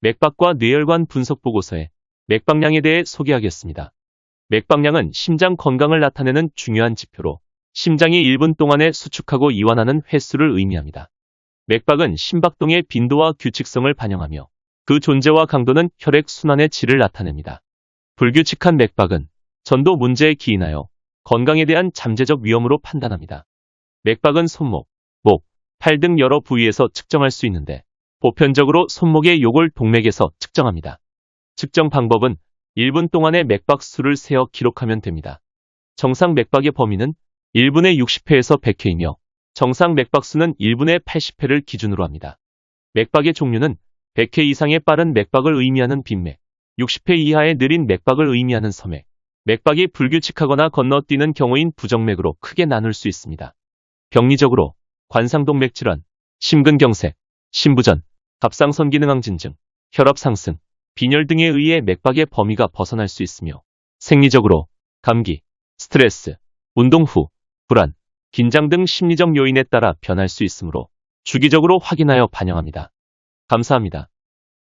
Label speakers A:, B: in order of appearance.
A: 맥박과 뇌혈관 분석 보고서에 맥박량에 대해 소개하겠습니다. 맥박량은 심장 건강을 나타내는 중요한 지표로 심장이 1분 동안에 수축하고 이완하는 횟수를 의미합니다. 맥박은 심박동의 빈도와 규칙성을 반영하며 그 존재와 강도는 혈액 순환의 질을 나타냅니다. 불규칙한 맥박은 전도 문제에 기인하여 건강에 대한 잠재적 위험으로 판단합니다. 맥박은 손목, 목, 팔 등 여러 부위에서 측정할 수 있는데 보편적으로 손목의 요골 동맥에서 측정합니다. 측정 방법은 1분 동안의 맥박 수를 세어 기록하면 됩니다. 정상 맥박의 범위는 1분에 60회에서 100회이며 정상 맥박 수는 1분에 80회를 기준으로 합니다. 맥박의 종류는 100회 이상의 빠른 맥박을 의미하는 빈맥, 60회 이하의 느린 맥박을 의미하는 서맥, 맥박이 불규칙하거나 건너뛰는 경우인 부정맥으로 크게 나눌 수 있습니다. 병리적으로 관상동맥 질환, 심근경색, 심부전, 갑상선 기능항 진 증, 혈압 상승, 빈혈 등에 의해 맥박의 범위가 벗어날 수 있으며 생리적으로 감기, 스트레스, 운동 후, 불안, 긴장 등 심리적 요인에 따라 변할 수 있으므로 주기적으로 확인하여 반영합니다. 감사합니다.